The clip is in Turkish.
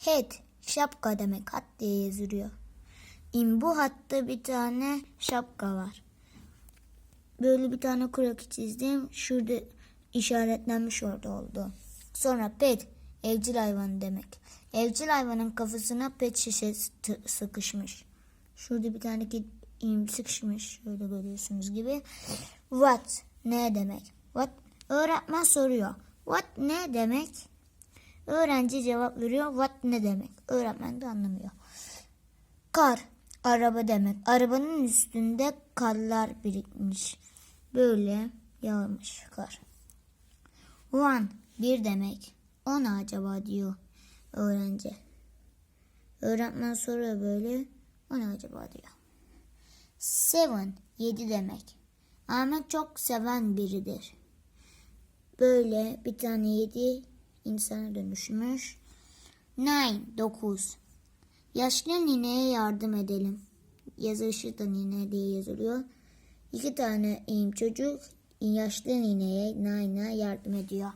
Head şapka demek hat diye yazılıyor. In bu hatta bir tane şapka var. Böyle bir tane kurak çizdim. Şurada işaretlenmiş orada oldu. Sonra pet evcil hayvan demek. Evcil hayvanın kafasına pet şişesi t- sıkışmış. Şurada bir tane im sıkışmış. Şöyle görüyorsunuz gibi. What ne demek? What öğretmen soruyor. What ne demek? Öğrenci cevap veriyor. What ne demek? Öğretmen de anlamıyor. Kar, araba demek. Arabanın üstünde karlar birikmiş. Böyle yağmış kar. One, bir demek. O ne acaba diyor öğrenci. Öğretmen soruyor böyle. O ne acaba diyor. Seven, yedi demek. Ahmet çok seven biridir. Böyle bir tane yedi insana dönüşmüş. Nine, dokuz. Yaşlı nineye yardım edelim. Yazışı da nine diye yazılıyor. İki tane çocuk yaşlı nineye Nine'a yardım ediyor.